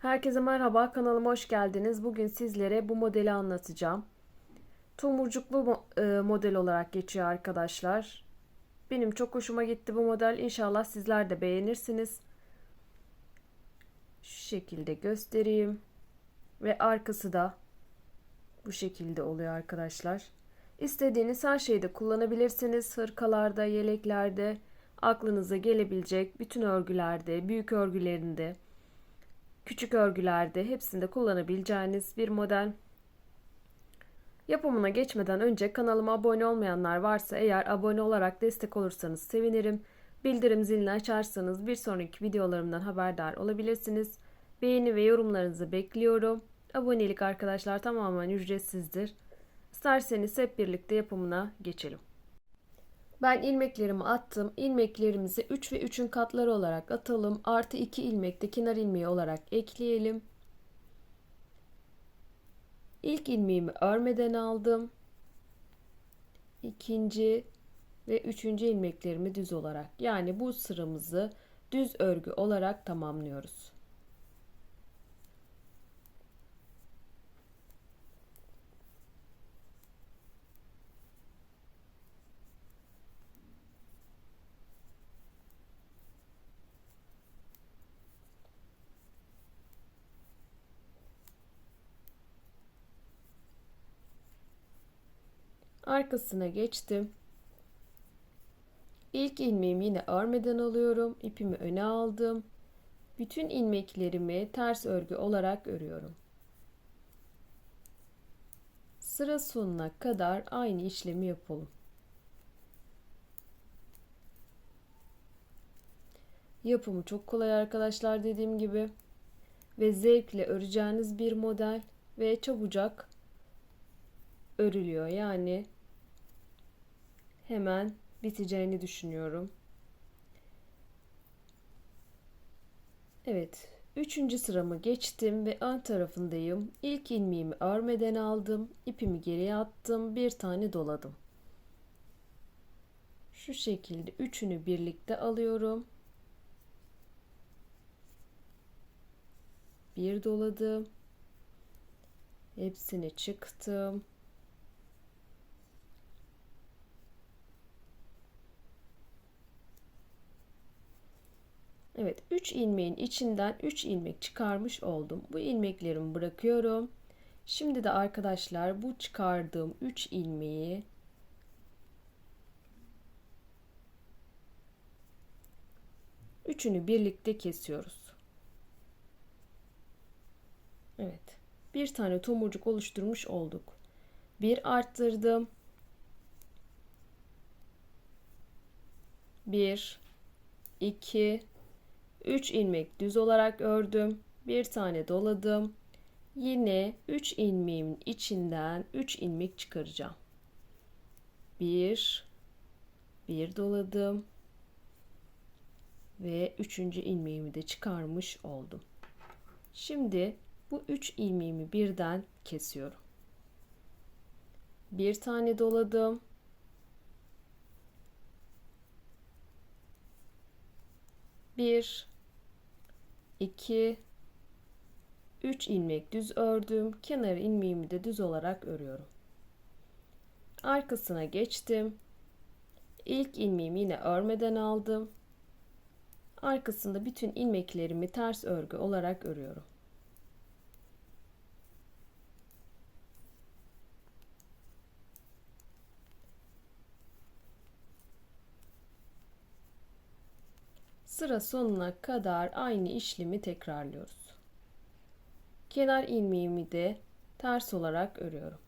Herkese merhaba, kanalıma hoş geldiniz. Bugün sizlere bu modeli anlatacağım. Tomurcuklu e, model olarak geçiyor arkadaşlar. Benim çok hoşuma gitti bu model. İnşallah sizler de beğenirsiniz. Şu şekilde göstereyim. Ve arkası da bu şekilde oluyor arkadaşlar. İstediğiniz her şeyde kullanabilirsiniz. Hırkalarda, yeleklerde, aklınıza gelebilecek bütün örgülerde, büyük örgülerinde, küçük örgülerde hepsinde kullanabileceğiniz bir model. Yapımına geçmeden önce kanalıma abone olmayanlar varsa eğer abone olarak destek olursanız sevinirim. Bildirim zilini açarsanız bir sonraki videolarımdan haberdar olabilirsiniz. Beğeni ve yorumlarınızı bekliyorum. Abonelik arkadaşlar tamamen ücretsizdir. İsterseniz hep birlikte yapımına geçelim. Ben ilmeklerimi attım. İlmeklerimizi 3 ve 3'ün katları olarak atalım. Artı 2 ilmek de kenar ilmeği olarak ekleyelim. İlk ilmeğimi örmeden aldım. İkinci ve üçüncü ilmeklerimi düz olarak yani bu sıramızı düz örgü olarak tamamlıyoruz. Arkasına geçtim. İlk ilmeğimi yine örmeden alıyorum. İpimi öne aldım. Bütün ilmeklerimi ters örgü olarak örüyorum. Sıra sonuna kadar aynı işlemi yapalım. Yapımı çok kolay arkadaşlar dediğim gibi ve zevkle öreceğiniz bir model ve çabucak örülüyor. Yani hemen biteceğini düşünüyorum. Evet. Üçüncü sıramı geçtim ve ön tarafındayım. İlk ilmeğimi örmeden aldım. ipimi geriye attım. Bir tane doladım. Şu şekilde üçünü birlikte alıyorum. Bir doladım. Hepsini çıktım. Evet 3 ilmeğin içinden 3 ilmek çıkarmış oldum. Bu ilmeklerimi bırakıyorum. Şimdi de arkadaşlar bu çıkardığım 3 ilmeği üçünü birlikte kesiyoruz. Evet. Bir tane tomurcuk oluşturmuş olduk. Bir arttırdım. Bir, iki, 3 ilmek düz olarak ördüm. Bir tane doladım. Yine 3 ilmeğimin içinden 3 ilmek çıkaracağım. 1 1 doladım. Ve 3. ilmeğimi de çıkarmış oldum. Şimdi bu 3 ilmeğimi birden kesiyorum. Bir tane doladım. 1 2 3 ilmek düz ördüm. Kenar ilmeğimi de düz olarak örüyorum. Arkasına geçtim. İlk ilmeğimi yine örmeden aldım. Arkasında bütün ilmeklerimi ters örgü olarak örüyorum. Sıra sonuna kadar aynı işlemi tekrarlıyoruz. Kenar ilmeğimi de ters olarak örüyorum.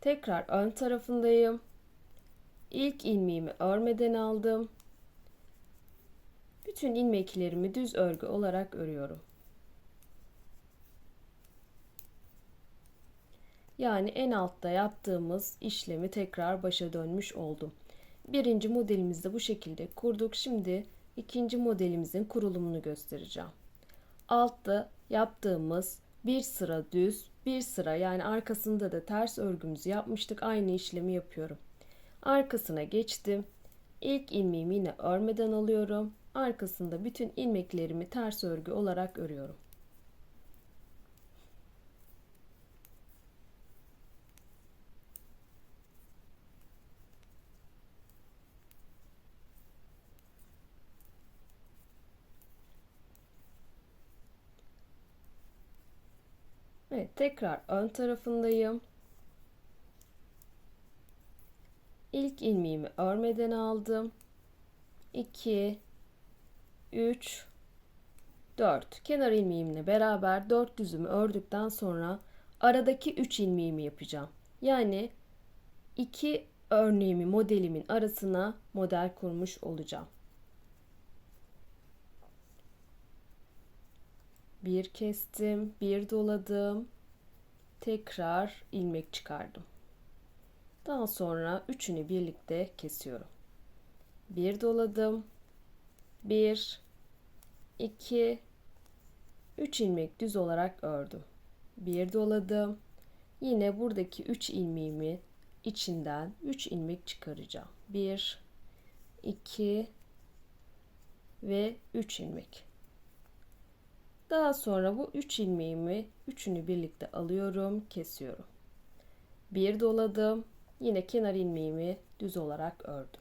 Tekrar ön tarafındayım. İlk ilmeğimi örmeden aldım. Bütün ilmeklerimi düz örgü olarak örüyorum. Yani en altta yaptığımız işlemi tekrar başa dönmüş oldum. Birinci modelimizde bu şekilde kurduk. Şimdi ikinci modelimizin kurulumunu göstereceğim. Altta yaptığımız bir sıra düz, bir sıra yani arkasında da ters örgümüzü yapmıştık. Aynı işlemi yapıyorum. Arkasına geçtim. İlk ilmeğimi yine örmeden alıyorum. Arkasında bütün ilmeklerimi ters örgü olarak örüyorum. Evet, tekrar ön tarafındayım. İlk ilmeğimi örmeden aldım. 2 3 4 kenar ilmeğimle beraber 4 düzümü ördükten sonra aradaki 3 ilmeğimi yapacağım. Yani iki örneğimi modelimin arasına model kurmuş olacağım. Bir kestim, bir doladım. Tekrar ilmek çıkardım. Daha sonra üçünü birlikte kesiyorum. Bir doladım. Bir, iki, üç ilmek düz olarak ördüm. Bir doladım. Yine buradaki üç ilmeğimi içinden üç ilmek çıkaracağım. Bir, iki ve üç ilmek. Daha sonra bu üç ilmeğimi üçünü birlikte alıyorum, kesiyorum. Bir doladım. Yine kenar ilmeğimi düz olarak ördüm.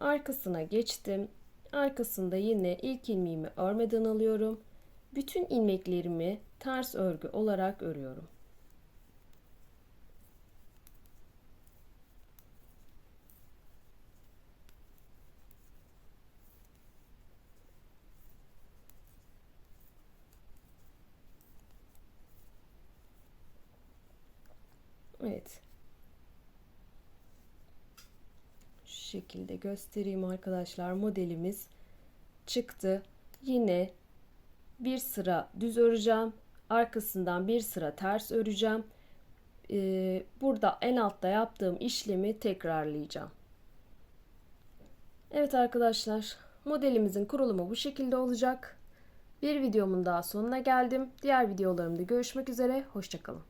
Arkasına geçtim. Arkasında yine ilk ilmeğimi örmeden alıyorum. Bütün ilmeklerimi ters örgü olarak örüyorum. Evet. Şu şekilde göstereyim arkadaşlar. Modelimiz çıktı. Yine bir sıra düz öreceğim. Arkasından bir sıra ters öreceğim. Ee, burada en altta yaptığım işlemi tekrarlayacağım. Evet arkadaşlar modelimizin kurulumu bu şekilde olacak. Bir videomun daha sonuna geldim. Diğer videolarımda görüşmek üzere. Hoşçakalın.